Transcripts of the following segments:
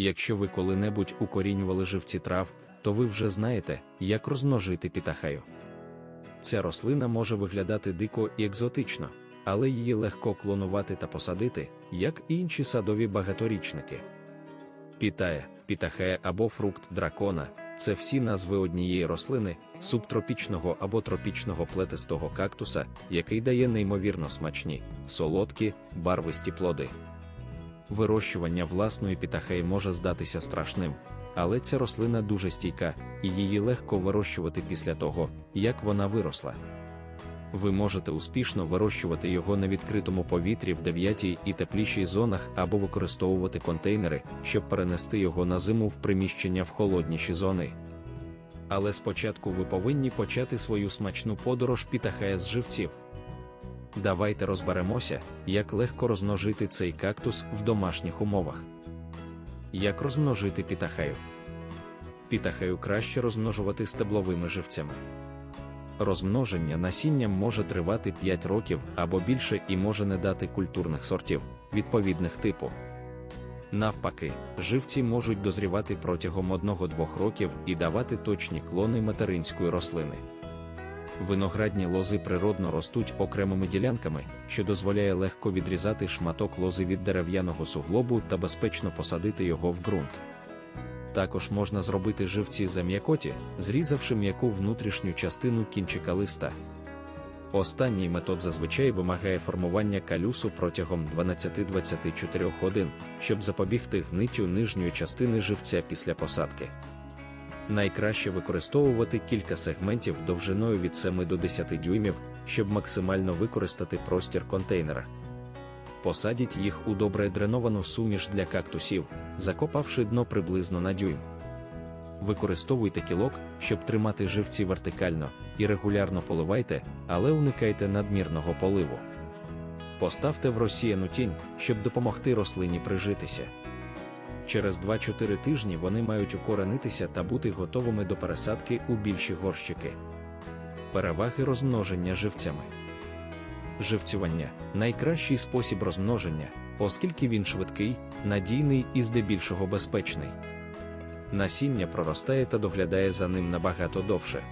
Якщо ви коли-небудь укорінювали живці трав, то ви вже знаєте, як розмножити пітахаю. Ця рослина може виглядати дико і екзотично, але її легко клонувати та посадити, як і інші садові багаторічники. Пітая, пітахая або фрукт дракона це всі назви однієї рослини, субтропічного або тропічного плетистого кактуса, який дає неймовірно смачні, солодкі, барвисті плоди. Вирощування власної пітахеї може здатися страшним, але ця рослина дуже стійка, і її легко вирощувати після того, як вона виросла. Ви можете успішно вирощувати його на відкритому повітрі в 9 і теплішій зонах або використовувати контейнери, щоб перенести його на зиму в приміщення в холодніші зони. Але спочатку ви повинні почати свою смачну подорож пітахая з живців. Давайте розберемося, як легко розмножити цей кактус в домашніх умовах. Як розмножити пітахаю? Пітахаю краще розмножувати стебловими живцями. Розмноження насінням може тривати 5 років або більше і може не дати культурних сортів, відповідних типу. Навпаки, живці можуть дозрівати протягом 1-2 років і давати точні клони материнської рослини. Виноградні лози природно ростуть окремими ділянками, що дозволяє легко відрізати шматок лози від дерев'яного суглобу та безпечно посадити його в ґрунт. Також можна зробити живці за м'якоті, зрізавши м'яку внутрішню частину кінчика листа. Останній метод зазвичай вимагає формування калюсу протягом 12-24 годин, щоб запобігти гниттю нижньої частини живця після посадки. Найкраще використовувати кілька сегментів довжиною від 7 до 10 дюймів, щоб максимально використати простір контейнера. Посадіть їх у добре дреновану суміш для кактусів, закопавши дно приблизно на дюйм. Використовуйте кілок, щоб тримати живці вертикально, і регулярно поливайте, але уникайте надмірного поливу. Поставте в розсіяну тінь, щоб допомогти рослині прижитися. Через 2-4 тижні вони мають укоренитися та бути готовими до пересадки у більші горщики. Переваги розмноження живцями. Живцювання найкращий спосіб розмноження, оскільки він швидкий, надійний і здебільшого безпечний. Насіння проростає та доглядає за ним набагато довше.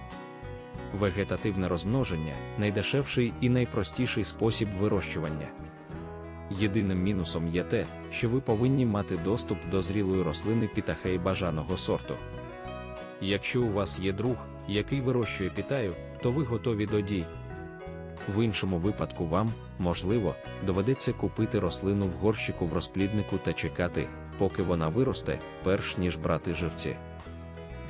Вегетативне розмноження найдешевший і найпростіший спосіб вирощування. Єдиним мінусом є те, що ви повинні мати доступ до зрілої рослини пітахей бажаного сорту. Якщо у вас є друг, який вирощує пітаю, то ви готові до дій. В іншому випадку вам, можливо, доведеться купити рослину в горщику в розпліднику та чекати, поки вона виросте, перш ніж брати живці.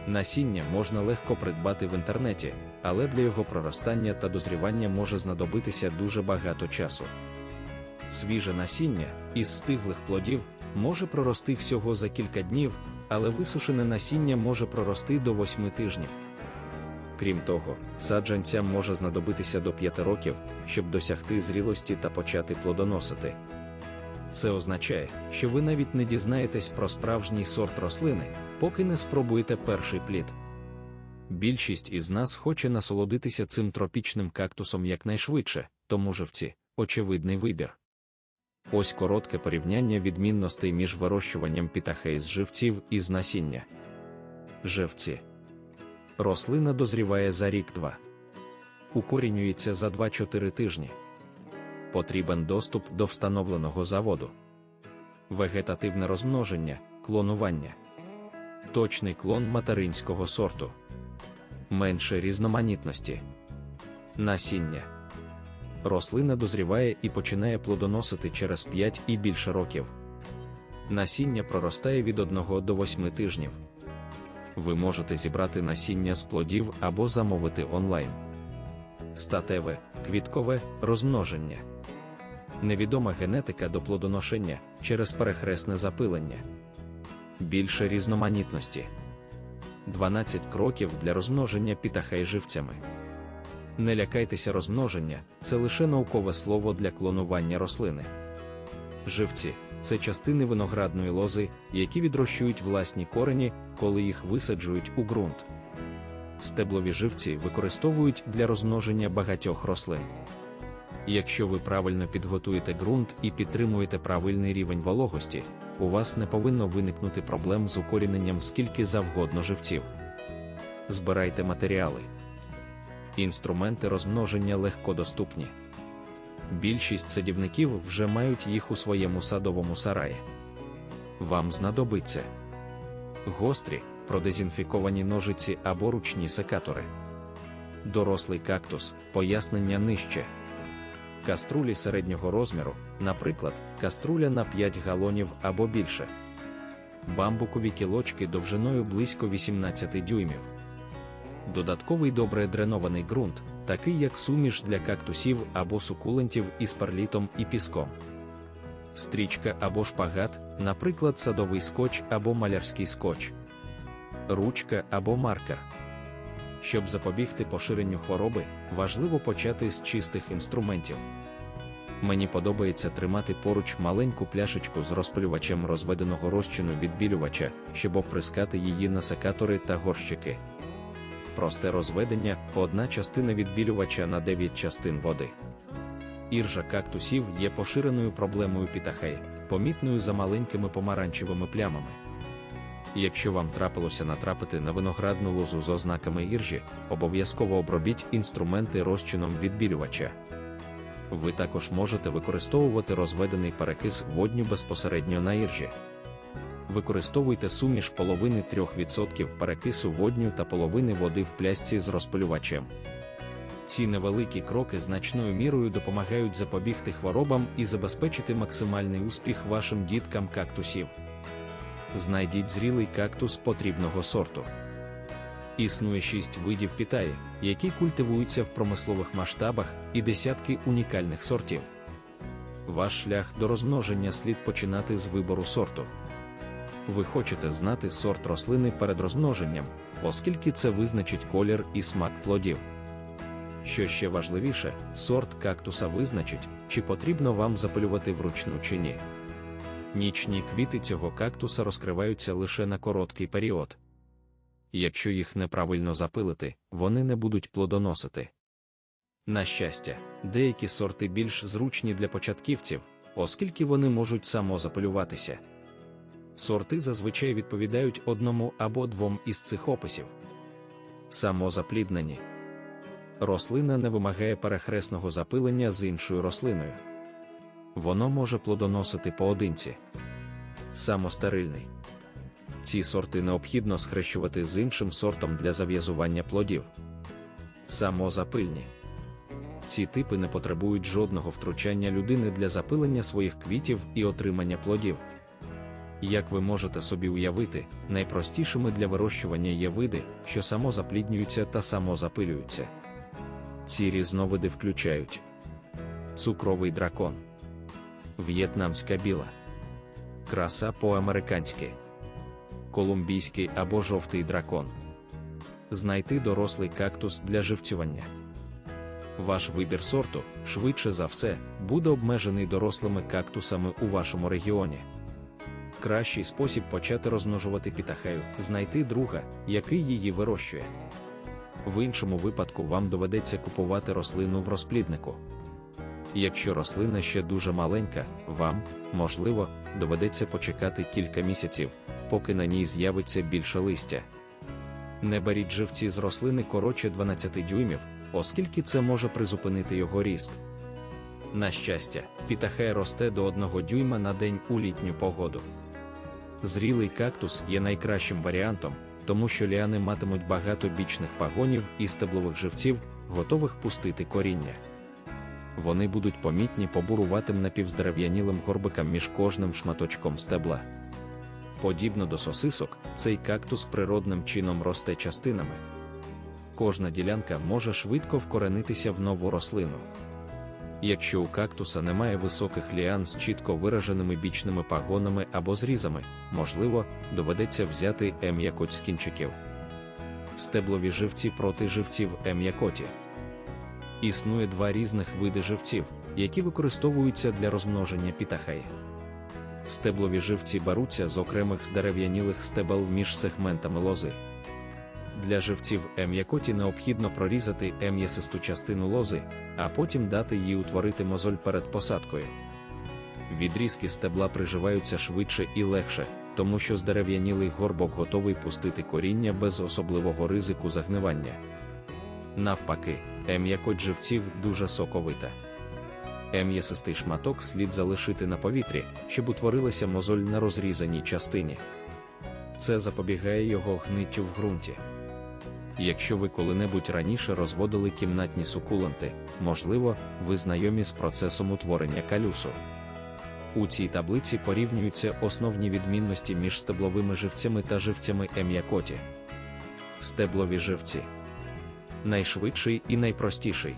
Насіння можна легко придбати в інтернеті, але для його проростання та дозрівання може знадобитися дуже багато часу. Свіже насіння із стиглих плодів може прорости всього за кілька днів, але висушене насіння може прорости до 8 тижнів. Крім того, саджанцям може знадобитися до 5 років, щоб досягти зрілості та почати плодоносити. Це означає, що ви навіть не дізнаєтесь про справжній сорт рослини, поки не спробуєте перший плід. Більшість із нас хоче насолодитися цим тропічним кактусом якнайшвидше, тому живці очевидний вибір. Ось коротке порівняння відмінностей між вирощуванням пітахей з живців і з насіння. Живці. Рослина дозріває за рік-два. Укорінюється за 2-4 тижні. Потрібен доступ до встановленого заводу. Вегетативне розмноження, клонування. Точний клон материнського сорту. Менше різноманітності. Насіння. Рослина дозріває і починає плодоносити через 5 і більше років. Насіння проростає від 1 до 8 тижнів. Ви можете зібрати насіння з плодів або замовити онлайн. Статеве, квіткове розмноження. Невідома генетика до плодоношення через перехресне запилення. Більше різноманітності. 12 кроків для розмноження пітахей живцями. Не лякайтеся розмноження, це лише наукове слово для клонування рослини. Живці це частини виноградної лози, які відрощують власні корені, коли їх висаджують у ґрунт. Стеблові живці використовують для розмноження багатьох рослин. Якщо ви правильно підготуєте ґрунт і підтримуєте правильний рівень вологості, у вас не повинно виникнути проблем з укоріненням скільки завгодно живців. Збирайте матеріали. Інструменти розмноження легкодоступні. Більшість садівників вже мають їх у своєму садовому сараї. Вам знадобиться гострі, продезінфіковані ножиці або ручні секатори. Дорослий кактус, пояснення нижче. Каструлі середнього розміру, наприклад, каструля на 5 галонів або більше. Бамбукові кілочки довжиною близько 18 дюймів. Додатковий добре дренований ґрунт, такий як суміш для кактусів або сукулентів із перлітом і піском. Стрічка або шпагат, наприклад, садовий скотч або малярський скотч, ручка або маркер. Щоб запобігти поширенню хвороби, важливо почати з чистих інструментів. Мені подобається тримати поруч маленьку пляшечку з розпилювачем розведеного розчину відбілювача, щоб оприскати її на секатори та горщики. Просте розведення одна частина відбілювача на 9 частин води. Іржа кактусів є поширеною проблемою пітахей, помітною за маленькими помаранчевими плямами. Якщо вам трапилося натрапити на виноградну лозу з ознаками іржі, обов'язково обробіть інструменти розчином відбілювача. Ви також можете використовувати розведений перекис водню безпосередньо на іржі. Використовуйте суміш половини 3% перекису водню та половини води в плясці з розпилювачем. Ці невеликі кроки значною мірою допомагають запобігти хворобам і забезпечити максимальний успіх вашим діткам кактусів. Знайдіть зрілий кактус потрібного сорту. Існує шість видів пітаї, які культивуються в промислових масштабах і десятки унікальних сортів. Ваш шлях до розмноження слід починати з вибору сорту. Ви хочете знати сорт рослини перед розмноженням, оскільки це визначить колір і смак плодів. Що ще важливіше, сорт кактуса визначить, чи потрібно вам запилювати вручну чи ні. Нічні квіти цього кактуса розкриваються лише на короткий період. Якщо їх неправильно запилити, вони не будуть плодоносити. На щастя, деякі сорти більш зручні для початківців, оскільки вони можуть самозапилюватися. Сорти зазвичай відповідають одному або двом із цих описів. Самозапліднені. Рослина не вимагає перехресного запилення з іншою рослиною. Воно може плодоносити поодинці. Самостерильний. Ці сорти необхідно схрещувати з іншим сортом для зав'язування плодів. Самозапильні. Ці типи не потребують жодного втручання людини для запилення своїх квітів і отримання плодів. Як ви можете собі уявити, найпростішими для вирощування є види, що самозапліднюються та самозапилюються. Ці різновиди включають цукровий дракон, в'єтнамська біла, краса по-американськи, колумбійський або жовтий дракон. Знайти дорослий кактус для живцювання. Ваш вибір сорту, швидше за все, буде обмежений дорослими кактусами у вашому регіоні. Кращий спосіб почати розмножувати пітахею знайти друга, який її вирощує. В іншому випадку вам доведеться купувати рослину в розпліднику. Якщо рослина ще дуже маленька, вам, можливо, доведеться почекати кілька місяців, поки на ній з'явиться більше листя. Не беріть живці з рослини коротше 12 дюймів, оскільки це може призупинити його ріст. На щастя, пітахея росте до 1 дюйма на день у літню погоду. Зрілий кактус є найкращим варіантом, тому що ліани матимуть багато бічних пагонів і стеблових живців, готових пустити коріння. Вони будуть помітні побуруватим напівздерев'янілим горбикам між кожним шматочком стебла. Подібно до сосисок, цей кактус природним чином росте частинами. Кожна ділянка може швидко вкоренитися в нову рослину. Якщо у кактуса немає високих ліан з чітко вираженими бічними пагонами або зрізами, можливо, доведеться взяти ем'якоть з кінчиків. Стеблові живці проти живців ем'якоті. Існує два різних види живців, які використовуються для розмноження пітахеї. Стеблові живці беруться з окремих здерев'янілих стебел між сегментами лози. Для живців ем'якоті необхідно прорізати ем'ясисту частину лози, а потім дати їй утворити мозоль перед посадкою. Відрізки стебла приживаються швидше і легше, тому що здерев'янілий горбок готовий пустити коріння без особливого ризику загнивання. Навпаки, м'якоть живців дуже соковита. М'ясистий шматок слід залишити на повітрі, щоб утворилася мозоль на розрізаній частині. Це запобігає його гниттю в ґрунті. Якщо ви коли-небудь раніше розводили кімнатні сукуленти, можливо, ви знайомі з процесом утворення калюсу. У цій таблиці порівнюються основні відмінності між стебловими живцями та живцями ем'якоті. Стеблові живці найшвидший і найпростіший.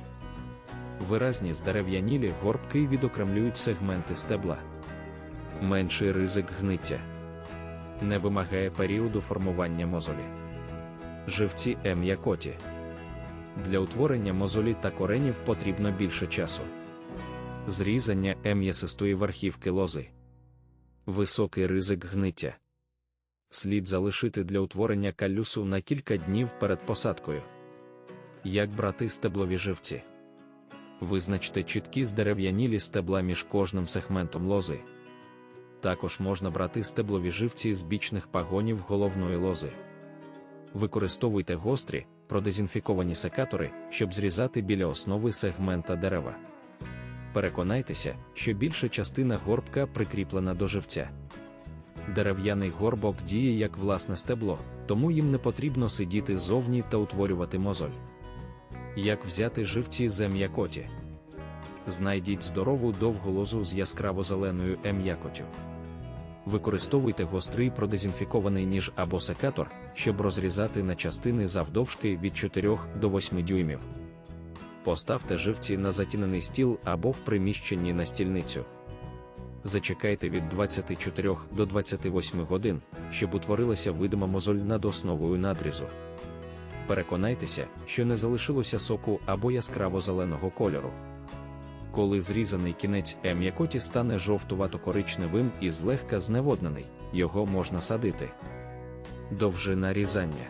Виразні здерев'янілі горбки відокремлюють сегменти стебла. Менший ризик гниття. Не вимагає періоду формування мозолі. Живці ем'якоті. Для утворення мозолі та коренів потрібно більше часу. Зрізання ем'ясистої верхівки лози. Високий ризик гниття. Слід залишити для утворення калюсу на кілька днів перед посадкою. Як брати стеблові живці. Визначте чіткі здерев'янілі стебла між кожним сегментом лози. Також можна брати стеблові живці з бічних пагонів головної лози. Використовуйте гострі, продезінфіковані секатори, щоб зрізати біля основи сегмента дерева. Переконайтеся, що більша частина горбка прикріплена до живця. Дерев'яний горбок діє як власне стебло, тому їм не потрібно сидіти зовні та утворювати мозоль. Як взяти живці з ем'якоті? Знайдіть здорову довгу лозу з яскраво-зеленою ем'якотю. Використовуйте гострий продезінфікований ніж або секатор, щоб розрізати на частини завдовжки від 4 до 8 дюймів. Поставте живці на затінений стіл або в приміщенні на стільницю. Зачекайте від 24 до 28 годин, щоб утворилася видима мозоль над основою надрізу. Переконайтеся, що не залишилося соку або яскраво-зеленого кольору. Коли зрізаний кінець ем'якоті стане жовтувато-коричневим і злегка зневоднений, його можна садити. Довжина різання.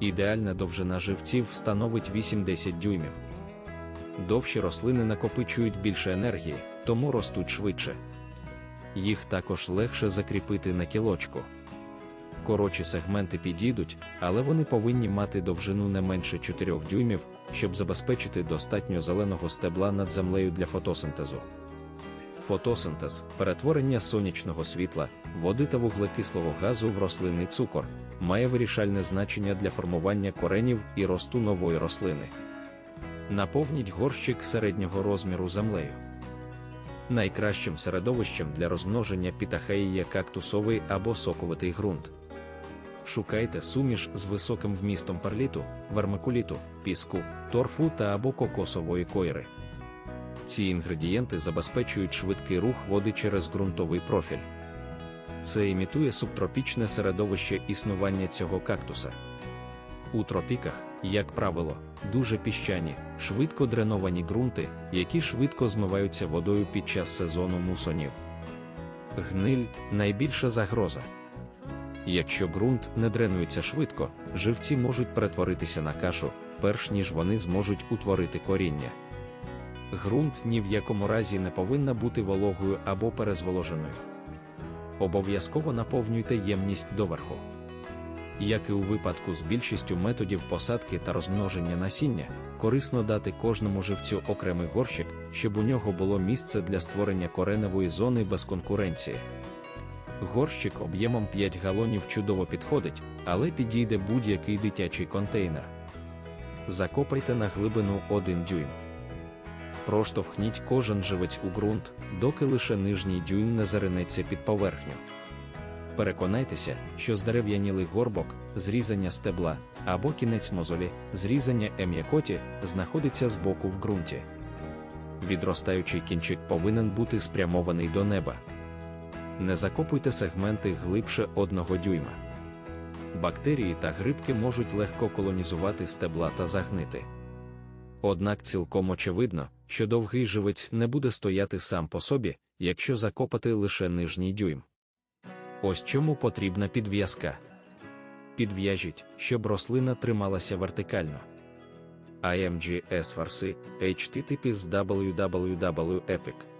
Ідеальна довжина живців становить 8-10 дюймів. Довші рослини накопичують більше енергії, тому ростуть швидше. Їх також легше закріпити на кілочку. Коротші сегменти підійдуть, але вони повинні мати довжину не менше 4 дюймів, щоб забезпечити достатньо зеленого стебла над землею для фотосинтезу. Фотосинтез перетворення сонячного світла, води та вуглекислого газу в рослинний цукор, має вирішальне значення для формування коренів і росту нової рослини. Наповніть горщик середнього розміру землею. Найкращим середовищем для розмноження пітахеї є кактусовий або соковитий ґрунт. Шукайте суміш з високим вмістом перліту, вермикуліту, піску, торфу та або кокосової койри. Ці інгредієнти забезпечують швидкий рух води через ґрунтовий профіль. Це імітує субтропічне середовище існування цього кактуса. У тропіках, як правило, дуже піщані, швидко дреновані ґрунти, які швидко змиваються водою під час сезону мусонів. Гниль найбільша загроза. Якщо ґрунт не дренується швидко, живці можуть перетворитися на кашу, перш ніж вони зможуть утворити коріння. Ґрунт ні в якому разі не повинна бути вологою або перезволоженою. Обов'язково наповнюйте ємність доверху. Як і у випадку з більшістю методів посадки та розмноження насіння, корисно дати кожному живцю окремий горщик, щоб у нього було місце для створення кореневої зони без конкуренції. Горщик об'ємом 5 галонів чудово підходить, але підійде будь-який дитячий контейнер. Закопайте на глибину 1 дюйм. Проштовхніть кожен живець у ґрунт, доки лише нижній дюйм не заринеться під поверхню. Переконайтеся, що здерев'янілий горбок, зрізання стебла або кінець мозолі, зрізання ем'якоті знаходиться збоку в ґрунті. Відростаючий кінчик повинен бути спрямований до неба. Не закопуйте сегменти глибше одного дюйма. Бактерії та грибки можуть легко колонізувати стебла та загнити. Однак цілком очевидно, що довгий живець не буде стояти сам по собі, якщо закопати лише нижній дюйм. Ось чому потрібна підв'язка. Підв'яжіть, щоб рослина трималася вертикально. IMG S Farsi, HTTP з www.epic